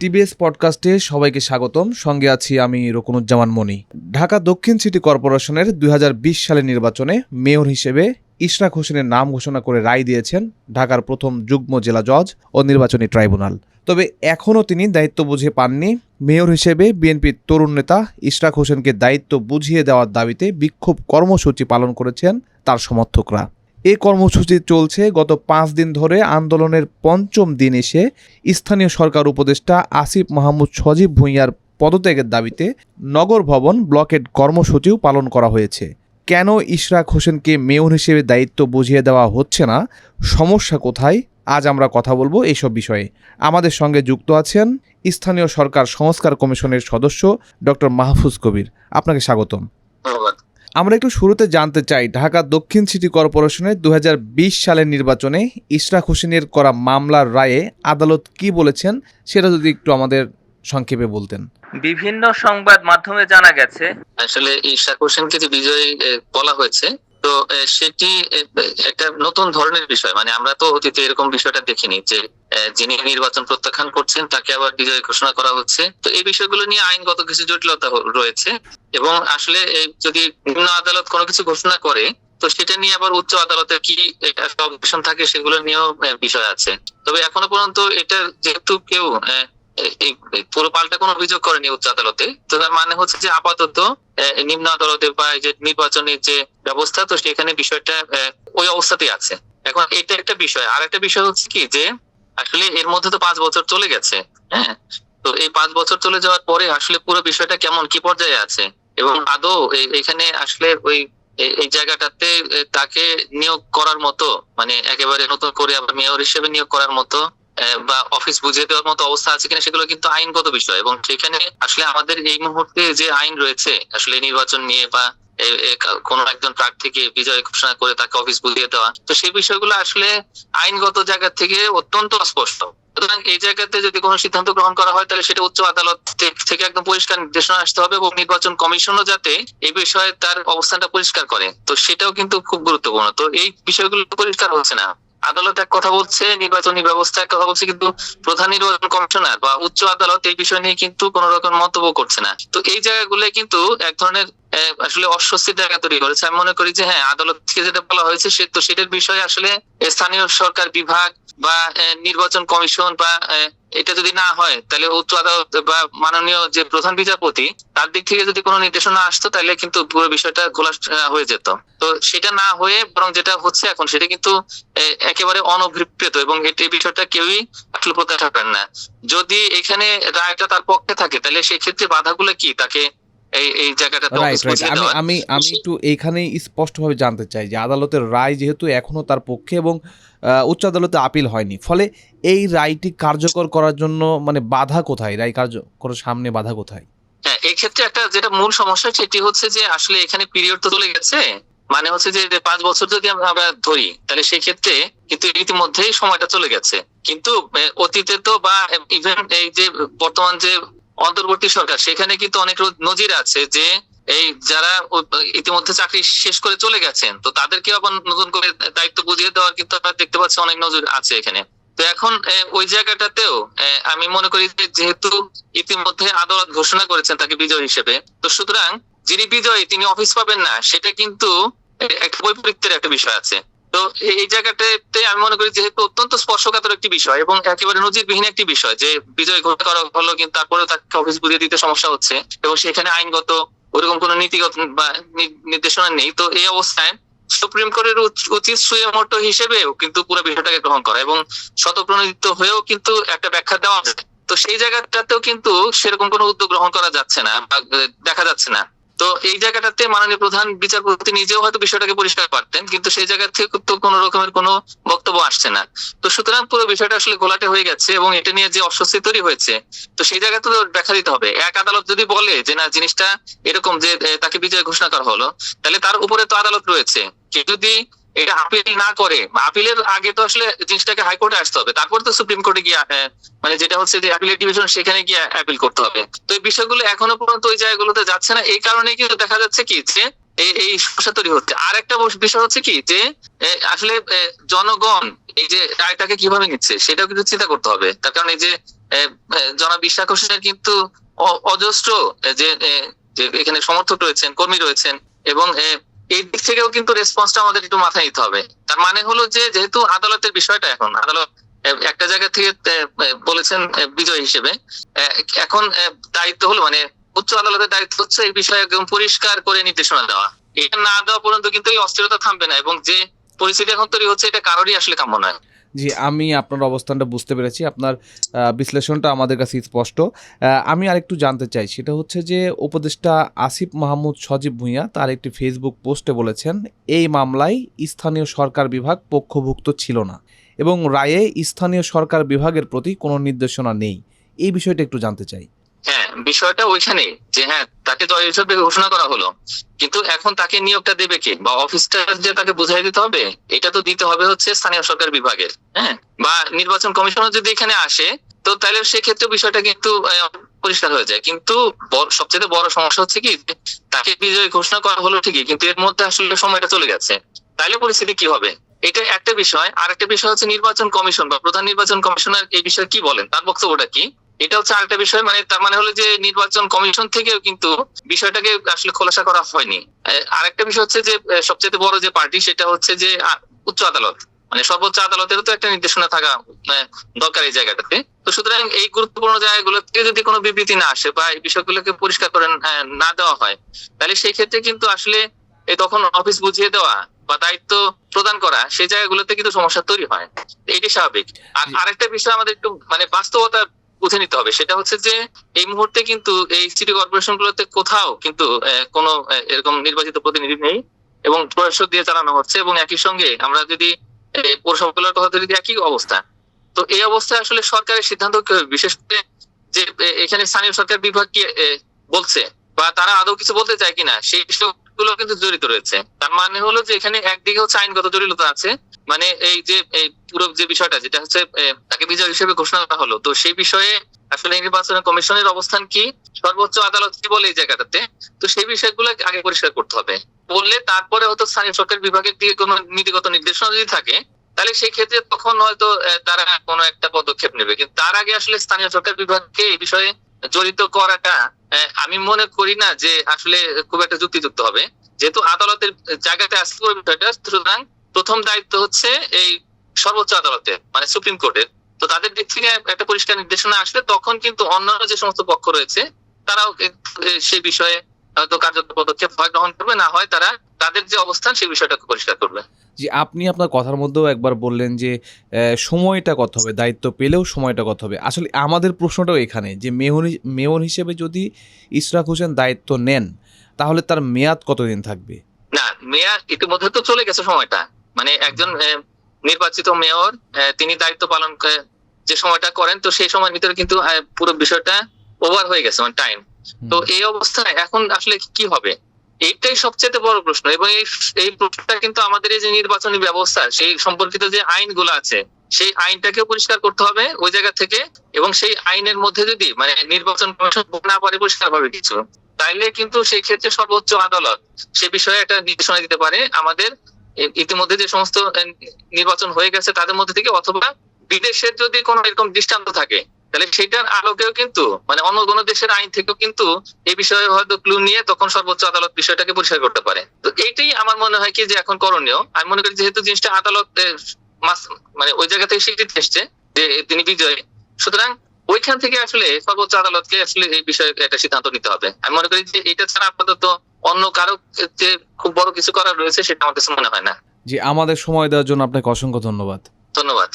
TBS পডকাস্টে সবাইকে স্বাগতম। সঙ্গে আছি আমি রকুনুজ্জামান মনি ঢাকা দক্ষিণ সিটি কর্পোরেশনের দুই হাজার বিশ সালের নির্বাচনে মেয়র হিসেবে ইশরাক হোসেনের নাম ঘোষণা করে রায় দিয়েছেন ঢাকার প্রথম যুগ্ম জেলা জজ ও নির্বাচনী ট্রাইব্যুনাল। তবে এখনও তিনি দায়িত্ব বুঝে পাননি। মেয়র হিসেবে বিএনপির তরুণ নেতা ইশরাক হোসেনকে দায়িত্ব বুঝিয়ে দেওয়ার দাবিতে বিক্ষোভ কর্মসূচি পালন করেছেন তার সমর্থকরা। এ কর্মসূচি চলছে গত পাঁচ দিন ধরে আন্দোলনের পঞ্চম দিন এসে স্থানীয় সরকার উপদেষ্টা আসিফ মাহমুদ সজীব ভূঁইয়ার পদত্যাগের দাবিতে নগর ভবন ব্লকের কর্মসূচিও পালন করা হয়েছে। কেন ইশরাক হোসেনকে মেয়র হিসেবে দায়িত্ব বুঝিয়ে দেওয়া হচ্ছে না? সমস্যা কোথায়? আজ আমরা কথা বলব এইসব বিষয়ে। আমাদের সঙ্গে যুক্ত আছেন স্থানীয় সরকার সংস্কার কমিশনের সদস্য ডক্টর মাহফুজ কবির। আপনাকে স্বাগতম। ধন্যবাদ। আমরা একটু শুরুতে জানতে চাই ঢাকা দক্ষিণ সিটি কর্পোরেশনের দু হাজার বিশ সালের নির্বাচনে ইশরাক হোসেনের করা মামলার রায়ে আদালত কি বলেছেন সেটা যদি একটু আমাদের সংক্ষেপে বলতেন। বিভিন্ন সংবাদ মাধ্যমে জানা গেছে আসলে ইশাক হোসেনকে যে বিজয়ী বলা হয়েছে তো সেটি একটা নতুন ধরনের বিষয়। মানে আমরা তো অতীতে এরকম বিষয়টা দেখিনি যে যিনি নির্বাচন প্রত্যাখ্যান করছেন, তাকে আবার বিজয় ঘোষণা করা হচ্ছে। তো এই বিষয়গুলো নিয়ে আইনগত কিছু জটিলতা রয়েছে এবং আসলে যদি নিম্ন আদালত কোনো কিছু ঘোষণা করে, তো সেটা নিয়ে আবার উচ্চ আদালতে কি অবজেকশন থাকে সেগুলো নিয়েও বিষয় আছে। তবে এখনও পর্যন্ত এটা যেহেতু কেউ পুরো পাল্টা কোনো অভিযোগ করেনি উচ্চ আদালতে, তো তার মানে হচ্ছে যে আপাতত নিম্ন আদালতে বা যে নির্বাচনের যে ব্যবস্থা, তো সেখানে বিষয়টা ওই অবস্থাতেই আছে। এখন এটা একটা বিষয়। আর একটা বিষয় হচ্ছে কি যে, আসলে এর মধ্যে তো পাঁচ বছর চলে গেছে হ্যাঁ? তো এই পাঁচ বছর চলে যাওয়ার পরে আসলে পুরো বিষয়টা কেমন, কি পর্যায়ে আছে? এবং আদৌ এখানে আসলে ওই এই- জায়গাটাতে তাকে নিয়োগ করার মতো মানে একেবারে নতুন করে আবার মেয়র হিসেবে নিয়োগ করার মতো বা অফিস বুঝিয়ে দেওয়ার মতো অবস্থা আছে কিনা সেগুলো কিন্তু আইনগত বিষয় এবং সেখানে আসলে আমাদের এই মুহূর্তে যে আইন রয়েছে, আসলে নির্বাচন নিয়ে বা কোনো একজন প্রার্থীকে বিজয় ঘোষণা করে তাকে অফিস বুঝিয়ে দেওয়া, তো সেই বিষয়গুলো আসলে আইনগত জায়গা থেকে অত্যন্ত স্পষ্ট সুতরাং এই জায়গাতে যদি কোনো সিদ্ধান্ত গ্রহণ করা হয়, তাহলে সেটা উচ্চ আদালত থেকে একদম পরিষ্কার নির্দেশনা আসতে হবে এবং নির্বাচন কমিশনও যাতে এই বিষয়ে তার অবস্থানটা পরিষ্কার করে, তো সেটাও কিন্তু খুব গুরুত্বপূর্ণ। তো এই বিষয়গুলো পরিষ্কার হচ্ছে না। আদালত এক কথা বলছে, নির্বাচনী ব্যবস্থা এক কথা বলছে, কিন্তু প্রধান নির্বাচন কমিশনার বা উচ্চ আদালত এই বিষয় নিয়ে কিন্তু কোন রকম মন্তব্য করছে না। তো এই জায়গাগুলো কিন্তু এক ধরনের আসলে অস্বস্তি জায়গা তৈরি করেছে। আমি মনে করি যে হ্যাঁ আদালতকে যেটা বলা হয়েছে সে, তো সেটার বিষয়ে আসলে স্থানীয় সরকার বিভাগ বা নির্বাচন কমিশন বা এটা যদি না হয় তাহলে উচ্চ আদালত বা মাননীয় যে প্রধান বিচারপতি তার দিক থেকে যদি কোনো নির্দেশনা আসতো তাহলে কিন্তু পুরো বিষয়টা খোলা হয়ে যেত। তো সেটা না হয়ে বরং যেটা হচ্ছে এখন সেটা কিন্তু একেবারে অনভিপ্রেত এবং এটি- এই বিষয়টা কেউই আসলে প্রত্যাশা করেন না। যদি এখানে রায়টা তার পক্ষে থাকে তাহলে সেক্ষেত্রে বাধাগুলো কি? তাকে আমি আমি একটু এইখানেই স্পষ্টভাবে জানতে চাই যে আদালতের রায় যেহেতু এখনও তার পক্ষে এবং উচ্চ আদালতে আপিল হয়নি। ফলে এই রায়টি কার্যকর করার জন্য মানে বাধা কোথায়? রায় কার্যকর সামনে বাধা কোথায়? হ্যাঁ এক্ষেত্রে একটা যেটা মূল সমস্যা সেটি হচ্ছে যে আসলে এখানে পিরিয়ড তো চলে গেছে। মানে হচ্ছে যে পাঁচ বছর যদি আমরা ধরি, তাহলে সেই ক্ষেত্রে কিন্তু ইতিমধ্যেই সময়টা চলে গেছে। কিন্তু অতীতে তো বা ইভেন এই যে বর্তমান যে অন্তর্বর্তী সরকার, সেখানে কিন্তু অনেক নজির আছে যে এই যারা ইতিমধ্যে চাকরি শেষ করে চলে গেছেন, তো তাদেরকে আবার নতুন করে দায়িত্ব বুঝিয়ে দেওয়ার কিন্তু আমরা দেখতে পাচ্ছি অনেক নজর আছে এখানে। তো এখন ওই জায়গাটাতেও আমি মনে করি যে যেহেতু ইতিমধ্যে আদালত ঘোষণা করেছেন তাকে বিজয় হিসেবে, তো সুতরাং যিনি বিজয়ী, তিনি অফিস পাবেন না, সেটা কিন্তু একটা বৈপরীত্যের একটা বিষয় আছে। তো এই এই জায়গাটাতে আমি মনে করি যেহেতু অত্যন্ত স্পর্শকাতর একটি বিষয় এবং একেবারে নজিরবিহীন একটি বিষয় যে বিজয় ঘোষণা করা হলো কিন্তু তারপরেও তাকে অফিস বুঝিয়ে দিতে সমস্যা হচ্ছে এবং সেখানে আইনগত ওরকম কোনো নীতিগত বা নির্দেশনা নেই। তো এই অবস্থায় সুপ্রিম কোর্টের উচিত সুয়েমোটো হিসেবেও কিন্তু পুরো বিষয়টাকে গ্রহণ করা এবং শতপ্রণোদিত হয়েও কিন্তু একটা ব্যাখ্যা দেওয়া যায় তো সেই জায়গাটাতেও কিন্তু সেরকম কোনো উদ্যোগ গ্রহণ করা যাচ্ছে না দেখা যাচ্ছে না। তো এই জায়গাটাতে মাননীয় প্রধান বিচারপতি নিজেও হয়তো বিষয়টাকে পরিষ্কার পারতেন, কিন্তু সেই জায়গা থেকে তো কোনো রকমের কোনো বক্তব্য আসছে না। তো সুতরাং পুরো বিষয়টা আসলে ঘোলাটে হয়ে গেছে এবং এটা নিয়ে যে অস্বস্তি তৈরি হয়েছে, তো সেই জায়গাতে তো দেখা দিতে হবে। এক আদালত যদি বলে যে, না, জিনিসটা এরকম যে তাকে বিজয় ঘোষণা করা হলো, তাহলে তার উপরে তো আদালত রয়েছে। কেউ যদি এটা আপিল না করে আপিলের আগে তো আসলে জিনিসটাকে হাইকোর্টে আসতে হবে। তারপর তো সুপ্রিম কোর্টে গিয়ে আহ, মানে যেটা হচ্ছে যে অ্যাপিলেট ডিভিশন সেখানে গিয়ে অ্যাপিল করতে হবে। তো এই বিষয়গুলো এখনও পর্যন্ত ওই জায়গাগুলোতে যাচ্ছে না। এই কারণে কিন্তু দেখা যাচ্ছে কি যে এই সমস্যা তৈরি হচ্ছে। আর একটা বিষয় হচ্ছে কি যে আসলে জনগণ এই যে রায়টাকে কীভাবে নিচ্ছে সেটাও কিন্তু চিন্তা করতে হবে। তার কারণ এই যে এ, এ, জনাব ইশাক হোসেনের কিন্তু অজস্র যে এখানে সমর্থক রয়েছেন কর্মী রয়েছেন এবং এই দিক থেকেও কিন্তু রেসপন্সটা আমাদের একটু মাথায় নিতে হবে। তার মানে হলো যে, যেহেতু আদালতের বিষয়টা এখন, আদালত একটা জায়গা থেকে বলেছেন বিজয় হিসেবে। এখন দায়িত্ব হলো মানে উচ্চ আদালতের দায়িত্ব হচ্ছে এই বিষয়ে একদম পরিষ্কার করে নির্দেশনা দেওয়া। এটা না দেওয়া পর্যন্ত কিন্তু এই অস্থিরতা থামবে না এবং যে পরিস্থিতি এখন তৈরি হচ্ছে, এটা কারোরই আসলে কাম্য নয়। জি, আমি আপনার অবস্থানটা বুঝতে পেরেছি। আপনার বিশ্লেষণটা আমাদের কাছে স্পষ্ট। আমি আরেকটু জানতে চাই, সেটা হচ্ছে যে উপদেষ্টা আসিফ মাহমুদ সজীব ভূঁইয়া তার একটি ফেসবুক পোস্টে বলেছেন, এই মামলায় স্থানীয় সরকার বিভাগ পক্ষভুক্ত ছিল না এবং রায়ে স্থানীয় সরকার বিভাগের প্রতি কোনো নির্দেশনা নেই। এই বিষয়টা একটু জানতে চাই। হ্যাঁ বিষয়টা ওইখানে যে হ্যাঁ তাকে দল হিসেবে ঘোষণা করা হলো। কিন্তু এখন তাকে নিয়োগটা দেবে কে? বা অফিসটা যে তাকে বুঝাই দিতে হবে, এটা তো দিতে হবে হচ্ছে স্থানীয় সরকার বিভাগের হ্যাঁ? বা নির্বাচন কমিশনার যদি এখানে আসে, তো তাহলে সেক্ষেত্রে বিষয়টা কিন্তু পরিষ্কার হয়ে যায়। কিন্তু সবচেয়ে বড় সমস্যা হচ্ছে কি তাকে বিজয়ী ঘোষণা করা হলো ঠিকই, কিন্তু এর মধ্যে আসলে সময়টা চলে গেছে। তাহলে পরিস্থিতি কি হবে? এটা একটা বিষয়। আর একটা বিষয় হচ্ছে নির্বাচন কমিশন বা প্রধান নির্বাচন কমিশনার এই বিষয়ে কি বলেন? তার বক্তব্যটা কি? এটা হচ্ছে আরেকটা বিষয় মানে তার মানে হলো যে নির্বাচন কমিশন থেকেও কিন্তু বিষয়টাকে আসলে খোলাসা করা হয়নি। আরেকটা বিষয় হচ্ছে যে সবচেয়ে বড় যে পার্টি সেটা হচ্ছে যে উচ্চ আদালত। মানে সর্বোচ্চ আদালতেরও তো একটা নির্দেশনা থাকা দরকার এই জায়গাটাতে। তো সুতরাং এই গুরুত্বপূর্ণ জায়গাগুলো থেকে যদি কোনো বিবৃতি না আসে বা এই বিষয়গুলোকে পরিষ্কার করে না দেওয়া হয় তাহলে সেই ক্ষেত্রে কিন্তু আসলে এই তখন অফিস বুঝিয়ে দেওয়া বা দায়িত্ব প্রদান করা সেই জায়গাগুলোতে কিন্তু সমস্যা তৈরি হয়। এটি স্বাভাবিক। আর আরেকটা বিষয় আমাদের একটু মানে বাস্তবতা বুঝে নিতে হবে। সেটা হচ্ছে যে, এই মুহূর্তে কিন্তু এই সিটি কর্পোরেশন গুলোতে কোথাও কিন্তু কোনো এরকম নির্বাচিত প্রতিনিধি নেই এবং পরিষদ দিয়ে চালানো হচ্ছে এবং একই সঙ্গে আমরা যদি পৌরসভাগুলোর কথা ধরি একই অবস্থা। তো এই অবস্থায় আসলে সরকারের সিদ্ধান্ত? বিশেষ করে যে এখানে স্থানীয় সরকার বিভাগ কি বলছে বা তারা আদৌ কিছু বলতে চায় কিনা, সেই বিষয়গুলো কিন্তু জড়িত রয়েছে। তার মানে হলো যে, এখানে একদিকে হচ্ছে আইনগত জটিলতা আছে মানে এই যে, এই পুরো যে বিষয়টা, যেটা হচ্ছে তাকে বিজয় হিসেবে ঘোষণা করা হলো, তো সেই বিষয়ে আসলে নির্বাচন কমিশনের অবস্থান কি? সর্বোচ্চ আদালত কি বলে এই জায়গাটাতে? তো সেই বিষয়গুলো আগে পরিষ্কার করতে হবে। বললে তারপরে হয়তো স্থানীয় সরকার বিভাগের দিকে কোনো নীতিগত নির্দেশনা যদি থাকে, তাহলে সেই ক্ষেত্রে তখন হয়তো তারা কোনো একটা পদক্ষেপ নেবে। কিন্তু তার আগে আসলে স্থানীয় সরকার বিভাগকে এই বিষয়ে জড়িত করাটা আমি মনে করি না যে আসলে খুব একটা যুক্তিযুক্ত হবে। যেহেতু আদালতের জায়গাতে হবে বিষয়টা, সুতরাং প্রথম দায়িত্ব হচ্ছে এই সর্বোচ্চ আদালতে মানে সুপ্রিম কোর্টের তো তাদের দিক থেকে একটা পরিষ্কার নির্দেশনা আসলে তখন কিন্তু অন্যান্য যে সমস্ত পক্ষ রয়েছে তারাও সেই বিষয়ে হয়তো কার্যকর পদক্ষেপ হয় গ্রহণ করবে না হয় তারা তাদের যে অবস্থান সেই বিষয়টাকে পরিষ্কার করবে। যে আপনি আপনার কথার মধ্যেও একবার বললেন যে সময়টা কত হবে দায়িত্ব পেলেও সময়টা কত হবে। আসলে আমাদের প্রশ্নটাও এখানে যে মেয়র মেয়র হিসেবে যদি ইশরাক হোসেন দায়িত্ব নেন তাহলে তার মেয়াদ কতদিন থাকবে? না মেয়র ইতিমধ্যে তো চলে গেছে সময়টা। মানে একজন নির্বাচিত মেয়র তিনি দায়িত্ব পালন যে সময়টা করেন তো সেই সময়ের ভিতরে কিন্তু পুরো বিষয়টা ওভার হয়ে গেছে মানে টাইম তো এই অবস্থায় এখন আসলে কি হবে? এইটাই সবচেয়ে বড় প্রশ্ন। এবং এই প্রশ্নটা কিন্তু আমাদের এই যে নির্বাচনী ব্যবস্থা সেই সম্পর্কিত যে আইনগুলো আছে সেই আইনটাকেও পরিষ্কার করতে হবে ওই জায়গা থেকে। এবং সেই আইনের মধ্যে যদি মানে নির্বাচন কমিশন না পারে পরিষ্কার ভাবে কিছু তাইলে কিন্তু সেই ক্ষেত্রে সর্বোচ্চ আদালত সে বিষয়ে একটা নির্দেশনা দিতে পারে আমাদের ইতিমধ্যে যে সমস্ত নির্বাচন হয়ে গেছে তাদের মধ্যে থেকে অথবা বিদেশের যদি কোনো এরকম দৃষ্টান্ত থাকে, তাহলে সেটার আলোকেও কিন্তু মানে অন্য কোনো দেশের আইন থেকেও কিন্তু এই বিষয়ে হয়তো ক্লু নিয়ে তখন সর্বোচ্চ আদালত বিষয়টাকে পরিষ্কার করতে পারে। তো এইটাই আমার মনে হয় কি যে এখন করণীয়। আমি মনে করি যেহেতু জিনিসটা আদালত মানে ওই জায়গা থেকে স্বীকৃতি এসছে যে তিনি বিজয়ী। সুতরাং ওইখান থেকে আসলে সর্বোচ্চ আদালতকে আসলে এই বিষয়ে একটা সিদ্ধান্ত নিতে হবে। আমি মনে করি যে এটা ছাড়া আপাতত অন্য কারও যে খুব বড় কিছু করার রয়েছে সেটা আমার কাছে মনে হয় না। জি আমাদের সময় দেওয়ার জন্য আপনাকে অসংখ্য ধন্যবাদ। ধন্যবাদ।